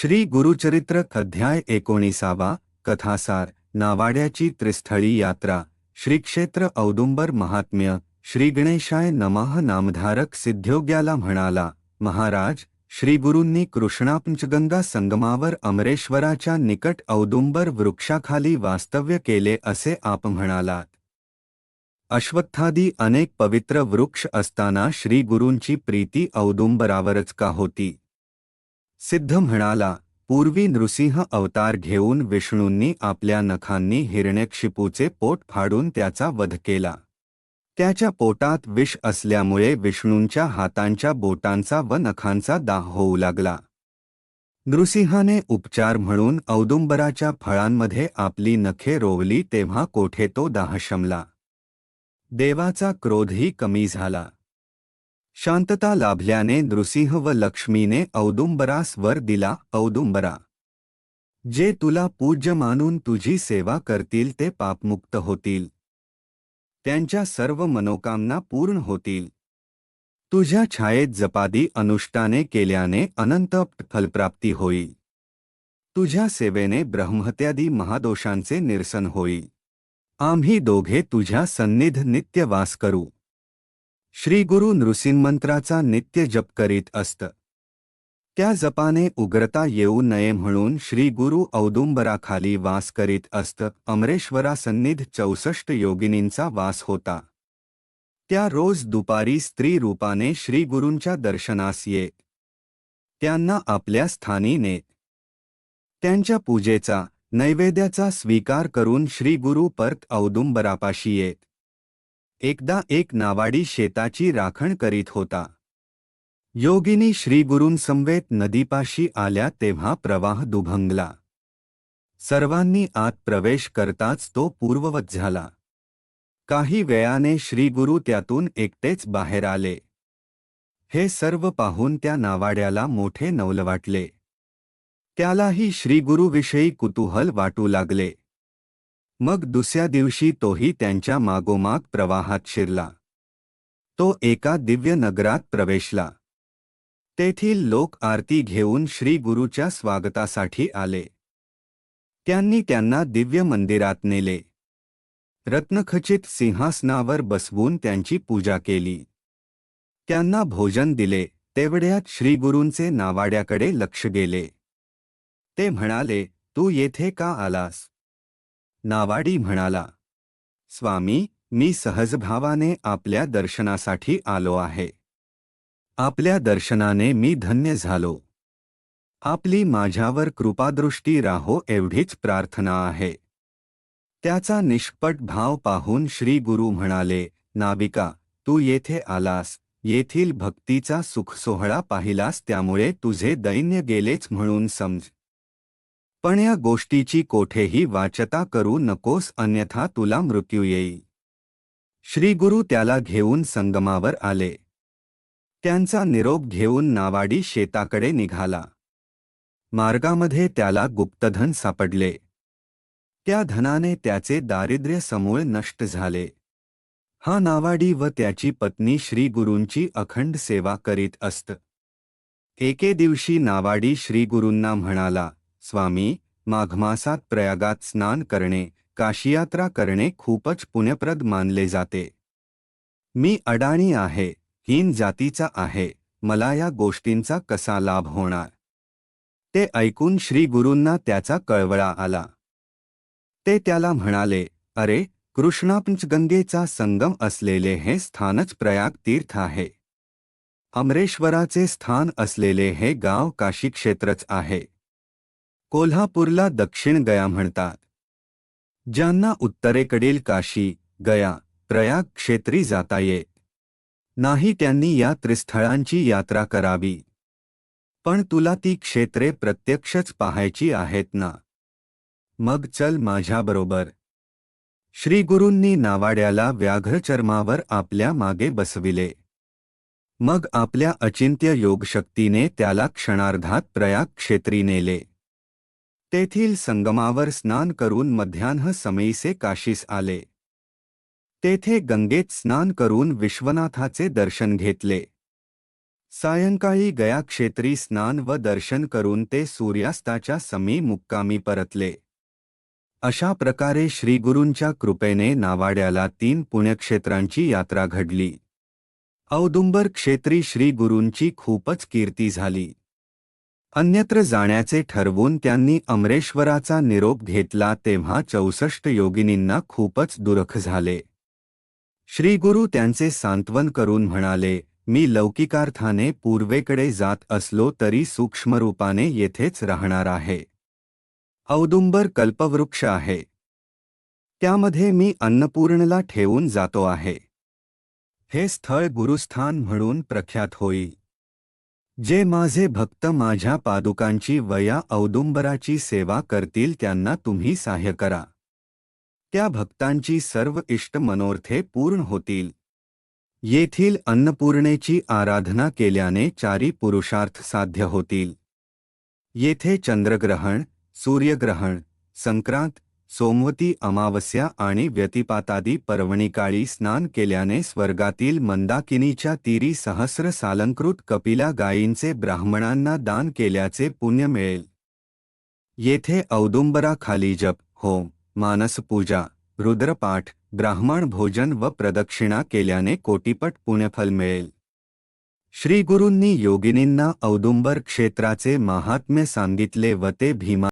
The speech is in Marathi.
श्री गुरुचरित्र अध्याय एकोणीसावा कथासार नावाड्याची त्रिस्थळी यात्रा श्रीक्षेत्र औदुंबर महात्म्य श्री गणेशाय नामधारक सिद्ध्योग्याला म्हणाला महाराज श्रीगुरूंनी कृष्णापंचगंगा संगमावर अमरेश्वराच्या निकट औदुंबर वृक्षाखाली वास्तव्य केले असे आप म्हणालात. अश्वत्थादी अनेक पवित्र वृक्ष असताना श्रीगुरूंची प्रीती औदुंबरावरच का होती? सिद्ध म्हणाला पूर्वी नृसिंह अवतार घेऊन विष्णूंनी आपल्या नखांनी हिरण्यक्षिपूचे पोट फाडून त्याचा वध केला. त्याच्या पोटात विष असल्यामुळे विष्णूंच्या हातांच्या बोटांचा व नखांचा दाह होऊ लागला. नृसिंहाने उपचार म्हणून औदुंबराच्या फळांमध्ये आपली नखे रोवली तेव्हा कोठे तो दाह शमला. देवाचा क्रोधही कमी झाला. शांतता लाभल्याने नृसिंह व लक्ष्मीने औदुंबरास वर दिला, औदुंबरा. जे तुला पूज्य मानून तुझी सेवा करतील ते पापमुक्त होतील. त्यांच्या सर्व मनोकामना पूर्ण होतील. तुझ्या छायेत जपादी अनुष्ठाने केल्याने अनंत फलप्राप्ती होईल. तुझ्या सेवेने ब्रह्मत्यादी महादोषांचे निरसन होईल. आम्ही दोघे तुझ्या सन्निध नित्य वास करू. श्री गुरु नृसिंहमंत्राचा नित्य जप करीत असत. त्या जपाने उग्रता येऊ नये म्हणून श्री गुरु औदुंबराखाली वास करीत असत. अमरेश्वरासन्निध चौसष्ट योगिनींचा वास होता. त्या रोज दुपारी स्त्री रूपाने श्रीगुरूंच्या दर्शनास ये. त्यांना आपल्या स्थानी नेत त्यांच्या पूजेचा नैवेद्याचा स्वीकार करून श्री गुरु परत औदुंबरापाशी येत. एकदा एक नावाडी शेताची राखण करीत होता. योगिनी श्रीगुरूंसमवेत नदीपाशी आल्या तेव्हा प्रवाह दुभंगला. सर्वांनी आत प्रवेश करताच तो पूर्ववत झाला. काही वेळाने श्रीगुरु त्यातून एकटेच बाहेर आले. हे सर्व पाहून त्या नावाड्याला मोठे नवल वाटले. त्यालाही श्रीगुरूविषयी कुतूहल वाटू लागले. मग दुसऱ्या दिवशी तोही त्यांच्या मागोमाग प्रवाहात शिरला. तो एका दिव्य नगरात प्रवेशला. तेथील लोक आरती घेऊन श्री गुरुच्या स्वागतासाठी आले. त्यांनी त्यांना दिव्य मंदिरात नेले. रत्नखचित सिंहासनावर बसवून त्यांची पूजा केली. त्यांना भोजन दिले तेवढ्यात श्रीगुरूंचे नावाड्याकडे लक्ष गेले. ते म्हणाले तू येथे का आलास? नावाडी म्हणाला स्वामी मी सहजभावाने आपल्या दर्शनासाठी आलो आहे. आपल्या दर्शनाने मी धन्य झालो. आपली माझ्यावर कृपादृष्टी राहो एवढीच प्रार्थना आहे. त्याचा निष्पट भाव पाहून श्री गुरु म्हणाले नाविका तू येथे आलास. येथील भक्तीचा सुखसोहळा पाहिलास त्यामुळे तुझे दैन्य गेलेच म्हणून समज. पण या गोष्टीची कोठेही वाचता करू नकोस अन्यथा तुला मृत्यू येईल. श्रीगुरु त्याला घेऊन संगमावर आले. त्यांचा निरोप घेऊन नावाडी शेताकडे निघाला. मार्गामध्ये त्याला गुप्तधन सापडले. त्या धनाने त्याचे दारिद्र्य समूळ नष्ट झाले. हा नावाडी व त्याची पत्नी श्रीगुरूंची अखंड सेवा करीत असत. एके दिवशी नावाडी श्रीगुरूंना म्हणाला स्वामी माघमासात प्रयागात स्नान करणे काशीयात्रा करणे खूपच पुण्यप्रद मानले जाते. मी अडाणी आहे हीन जातीचा आहे मला या गोष्टींचा कसा लाभ होणार? ते ऐकून श्री गुरूंना त्याचा कळवळा आला. ते त्याला म्हणाले अरे कृष्णापंचगंगेचा संगम असलेले हे स्थानच प्रयाग तीर्थ आहे. अमरेश्वराचे स्थान असलेले हे गाव काशी क्षेत्रच आहे. कोल्हापूरला दक्षिण गया म्हणतात. ज्यांना उत्तरेकडील काशी गया प्रयाग क्षेत्री जाता येत. नाही त्यांनी या त्रिस्थळांची यात्रा करावी. पण तुला ती क्षेत्रे प्रत्यक्षच पाहायची आहेत ना? मग चल माझ्याबरोबर श्रीगुरूंनी नावाड्याला व्याघ्रचर्मावर आपल्या मागे बसविले. मग आपल्या अचिंत्य योगशक्तीने त्याला क्षणार्धात प्रयाग क्षेत्री नेले. तेथील संगमावर स्नान करून मध्यान्ह समयीसे काशीस आले. तेथे गंगेत स्नान करून विश्वनाथाचे दर्शन घेतले. सायंकाळी गयाक्षेत्री स्नान व दर्शन करून ते सूर्यास्ताच्या समी मुक्कामी परतले. अशा प्रकारे श्रीगुरूंच्या कृपेने नावाड्याला तीन पुण्यक्षेत्रांची यात्रा घडली. औदुंबर क्षेत्री श्रीगुरूंची खूपच कीर्ती झाली. अन्यत्र जाण्याचे ठरवून त्यांनी अमरेश्वराचा निरोप घेतला तेव्हा चौसष्ट योगिनींना खूपच दुरख झाले. श्रीगुरु त्यांचे सांत्वन करून म्हणाले मी लौकिकार्थाने पूर्वेकडे जात असलो तरी सूक्ष्मरूपाने येथेच राहणार आहे. औदुंबर कल्पवृक्ष आहे. त्यामध्ये मी अन्नपूर्णला ठेवून जातो आहे. हे स्थळ गुरुस्थान म्हणून प्रख्यात होईल जे माझे भक्त माझ्या पादुकांची वया औदुंबराची सेवा करतील त्यांना तुम्ही सहाय्य करा. त्या भक्तांची सर्व इष्ट मनोर्थे पूर्ण होतील. येथील अन्नपूर्णेची आराधना केल्याने चारी पुरुषार्थ साध्य होतील. येथे चंद्रग्रहण सूर्यग्रहण संक्रांत सोमवती, अमावस्या आणि व्यतिपातादी पर्वणीकाळी स्नान केल्याने स्वर्गातील मंदाकिनीच्या तीरी सहस्र सालंकृत कपिला गायींचे ब्राह्मणांना दान केल्याचे पुण्य मिळेल. येथे औदुंबराखाली जप, होम, मानसपूजा, रुद्रपाठ, ब्राह्मण भोजन व प्रदक्षिणा केल्याने कोटीपट पुण्यफल मिळेल. श्रीगुरूंनी योगिनींना औदुंबर क्षेत्राचे महात्म्य सांगितले व ते भीमा